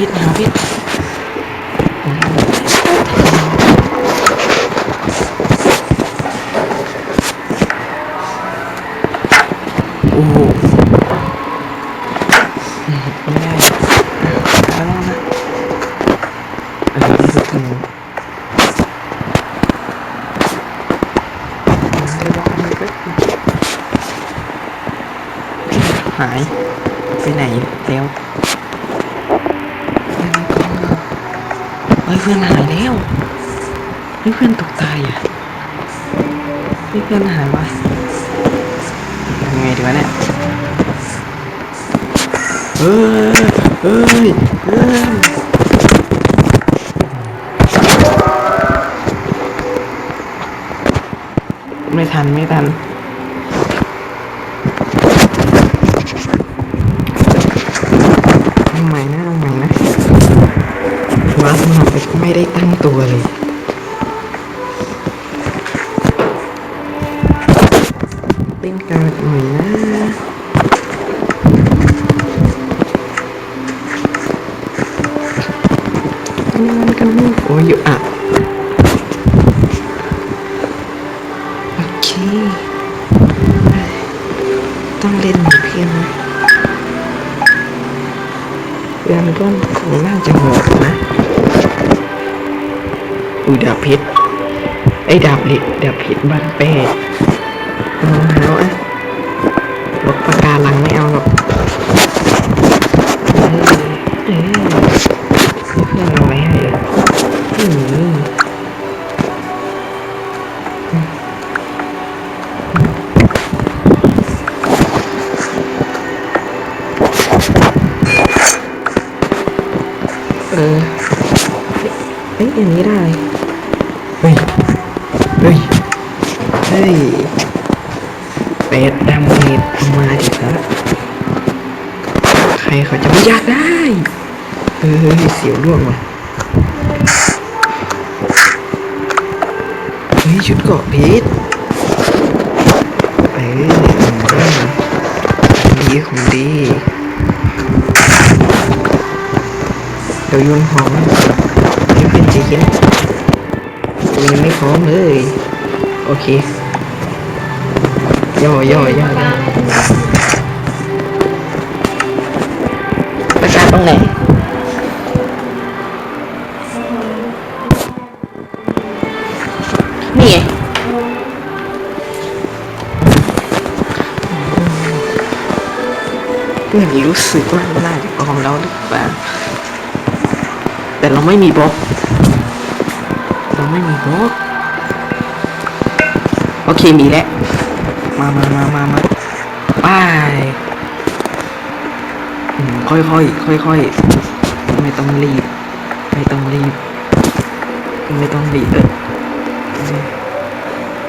พิษหาพิษโเออนี่คือนหายแล้วเฮ้ยเพื่อนหายแล้วเฮ้ยเพื่อนตกตายอะเฮ้ยเพื่อนหายวะยังไงดีวะเนี่ยเฮ้ยเฮ้ยเฮ้ยไม่ทันไม่ทัน ทำไมนะทำไมนะ วาสนาไปไม่ได้ตั้งตัวเลย ดาบเพชรไอ้ดาบเหล็กดาบเพชรบ้านเป้เอาเอาอะบอกปากกาลังไม่เอาหรอกเออเออเพื่อนเอาไว้ให้อืมเออเฮ้ยอย่างนี้ได้ เฮ้ย เฮ้ย เฮ้ยเป็ดดำเห็ดเอามาดิครับใครเขาจะไม่อยากได้ เฮ้ย เสียวร่วงว่ะเฮ้ยชุดเกาะเพชรเอ้ยดีของดีเดี๋ยวโยนหอมให้เพื่อนใจเย็น ยังไม่พร้อมเลย โอเค ย่อย่อย่อย่อประกาศตรงไหนนี่ไงเพื่อนรู้สึกว่าน่าจะพร้อมแล้วหรือเปล่าแต่เราไม่มีบล็อก ไม่มีบล็อกโอเคมีแล้วมามามามามาไปอืมค่อยค่อยค่อยค่อยๆไม่ต้องรีบ ไม่ต้องรีบ ไม่ต้องรีบเออ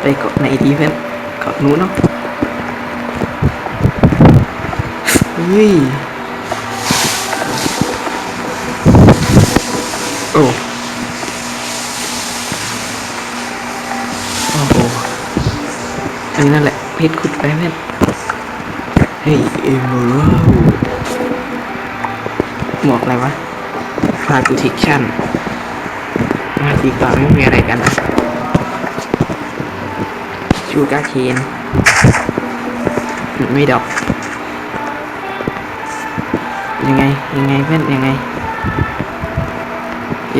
ไปเกาะไหนดีเพื่อนเกาะนู้นเนาะเฮ้ย โอ้โอ้โห อนนี้นั่นแหละ เพชรขุดไปเพื่เฮ้ยเอมเมอรัลหมวกอะไรวะพากูทิคชั่นมาดีกว่าไม่มีอะไรกันชูการ์เคนไม่ดอก ยังไง ยังไงเพื่อนยังไง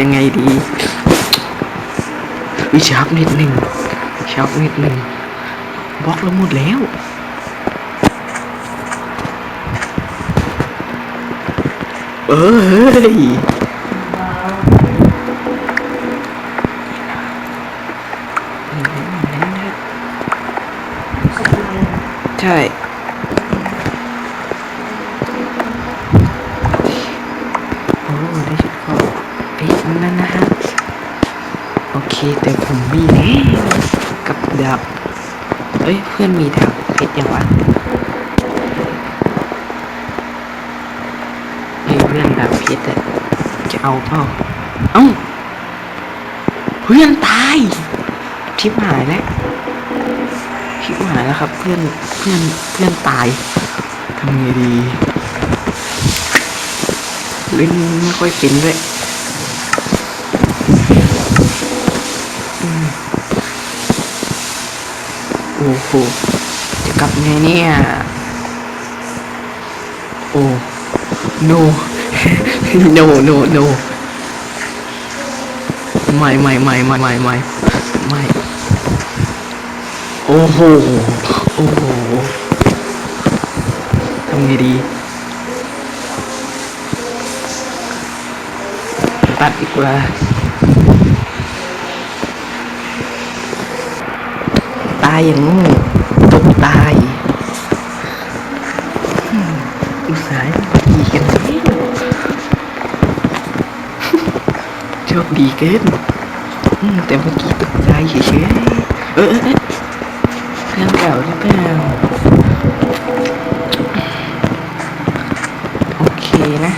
ยังไงดีวิชาร์ปนิดหนึ่งชาร์ปนิดหนึ่ง บล็อกแล้วหมดแล้วเอ้ยใช่โอ้ได้ชุดเกราะเพชรนั่นนะฮะ โอเค แต่ผมมีแล้วกับดาบ อ้ยเพื่อนมีดาบเพชรยังวะเฮ้เพื่อนดาบเพชรอะจะเอาเปล่าเอ้าเพื่อนตายชิบหายแล้วชิบหายแล้วครับ เพื่อนเพื่อนเพื่อนตายทำไงดีเล่นไม่ค่อยเป็นด้วยอืม โอ้โหจะกลับไงเนี่ย โอ้ no no no no ไม่ไม่ไม่ไม่ไม่ไม่ไม่โอ้โห โอ้โหทำไงดี ตัดดีกว่าายอย่างโงูตกตายอืมอุตส่าห์ดีกันแล้วโชคดีเกินอืมแต่เมื่อกี้ตกใจเฉยๆเออเออเออเพื่อนเก่าหรือเปล่าโอเคนะ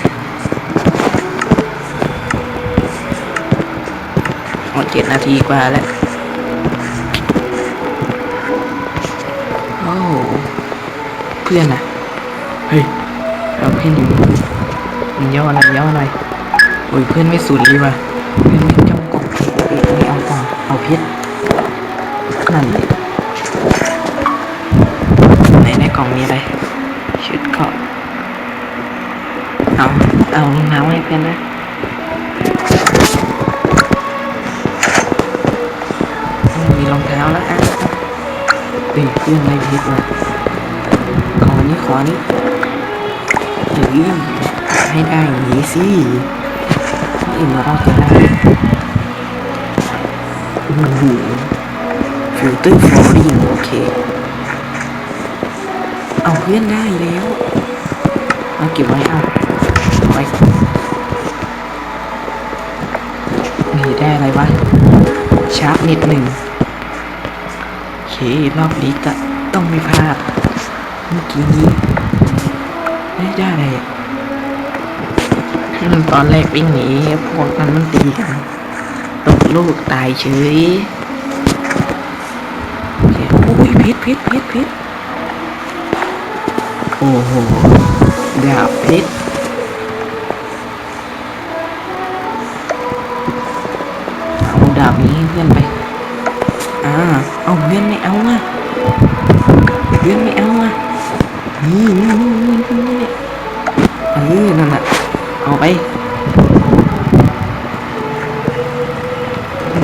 อ๋อเจ็ดนาทีกว่าแล้ว พื่อนอะเฮ้ยเราเพื่อนอยู่มันย่อหน่อยย่อหน่อยโอ้ยเพื่อนไม่สุดเลยว่ะเพื่อนไม่จ้องกบเอ๊ะไม่เอาต่อเอาเพชรนั่นในในกล่องมีอะไรชุดเกาะเอาเอารองเท้าให้เพื่อนนะมีรองเท้าแล้วอะเฮ้ยเพื่อนได้เพชรว่ะ นี้ขอนี้เฮ้ยให้ได้นี้สิคนอื่นเราต้อได้โอ้โหฟิลเตอร์ฟลอริงโอเค เอาเพื่อนได้แล้ว เอาเก็บไว้เอาไว้มีได้อะไรวะ ชาร์ปนิดหนึ่งโอเค รอบนี้จะต้องไม่พลาด เมื่อกี้นี้ไม่ได้อะไรตอนแรกวิ่งหนีพวกนั้นมันตีกันตกลูกตายเฉยโอเคโอ้ยพิษพิษพิษพิษโอ้โหดาบพิษเอาดาบนี้เพื่อนไปอ่าเอาเพื่อนไม่เอาอะเพื่อนไม่เอา นี่นี่นี่นี่นี่นี่เออนั่นน่ะเอาไป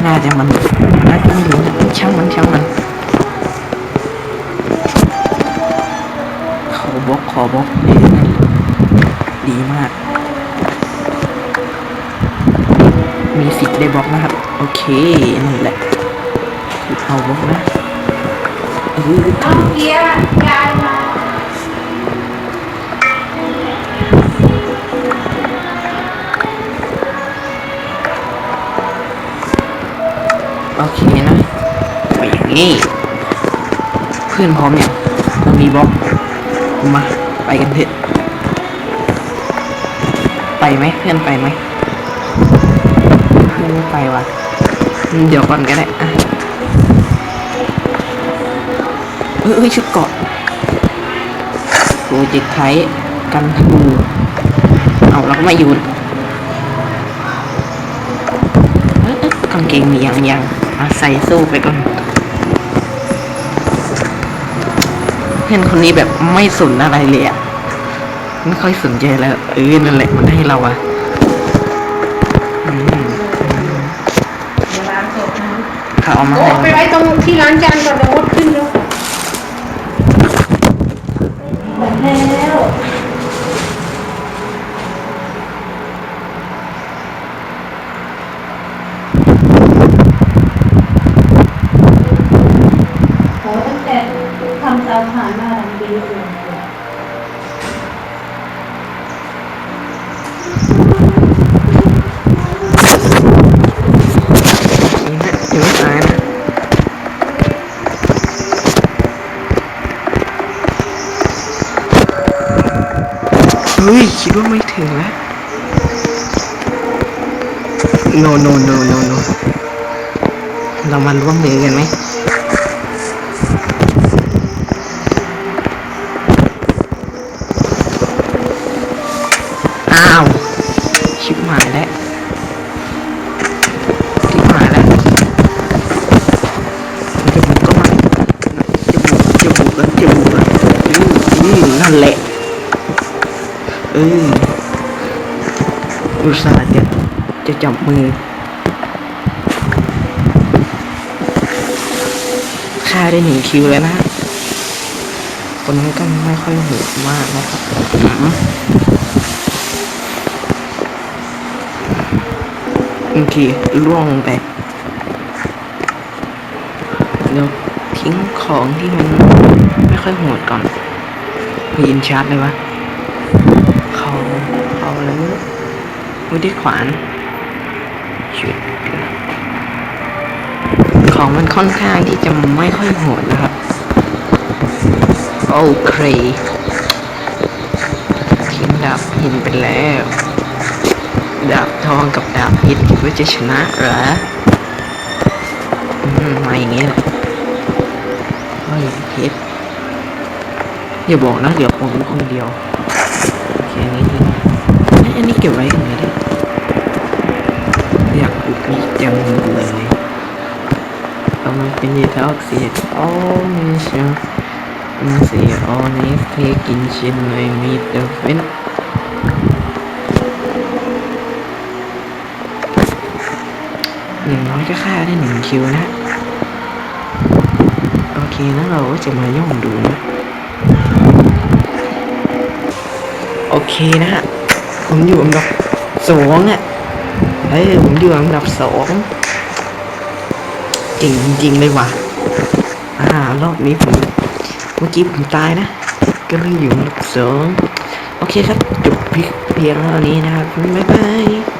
น่าจะมันน่าจะไม่รู้นะช่างมันช่างมันขอบล็อกขอบล็อกเอ้ยนั่ดีมาก มีสิทธิ์ได้บล็อกนะครับ โอเคนั่นแหละเอาบล็อกนะเออน้องเกียร์ยายมา นี้เพื่อนพร้อมเนี่ยเรามีบล็อกมาไปกันเถอะไปไหมเพื่อนไปไหมเพื่อนไม่ไปว่ะเดี๋ยวก่อนก็ได้อะเอ้ยเอ้ยชุดเกาะโปรเจกต์ไทยกันธนูเอาเราก็มาอยู่เอ้ยเอ้ยกางเกงมียังยังใส่สู้ไปก่อน พื่อนคนนี้แบบไม่สนอะไรเลยอะไม่ค่อยสนใจแล้วเออนั่นแหละมันให้เราอะเดี๋ยวล้างศพนะเขาเอามาโอ้ไปไว้ตรงที่ร้านจานก่อนเดี๋ยวมดขึ้นแล้วหมดแล้ว โหตั้งแต่ทำเตาถ่านมาหลังปีเลย นี่นะยังไม่ตายนะเฮ้ย คิดว่าไม่ถึงแล้ว no no no no no เรามาร่วมมือกันไหมอ้าว ชิบหายแล้วชิบหายแล้วจะบุกก็มาจะบุกจะบุกแล้วจะบุกแล้วอืมอืมนั่นแหละเอออุตส่าห์จะจะจับมือฆ่าได้หนึ่งคิวแล้วนะ คนนั้นก็ไม่ค่อยโหดมากนะครับอืมโอเคล่วงไปเดี๋ยวทิ้งของที่มันไม่ค่อยโหดก่อนมีอินชาร์ดเลยวะ เขาแล้วมือที่ขวานชุดของมันค่อนข้างที่จะไม่ค่อยโหดนะครับ โอเคทิ้งดาบหินไปแล้ว ดาบทองกับดาบพิษคิดว่าจะชนะเหรอมาอย่างนี้แหละเฮ้ยพิษอย่าบอกนะเดี๋ยวผมคนเดียวโอเคนี้ อันนี้เก็บไว้กันไหนดิอยากอุดมีจังเลยเอามันเป็นยีทอกซิดโอ้ไม่ใช่ Man ser aning tekin känner i mitten. อย่งน้อยก็ฆ่าได้หนึ่งคิวนะ โอเคนะเราก็จะมาย่องดูนะ โอเคนะฮะ ผมอยู่อันดับสองอะเฮ้ยผมอยู่อันดับสองจริงจริงเลยว่ะอ่ารอบนี้ผมเมื่อกี้ผมตายนะก็เลยอยู่อันดับสองโอเคครับจบเพียงเท่านี้นะครับบ๊ายบาย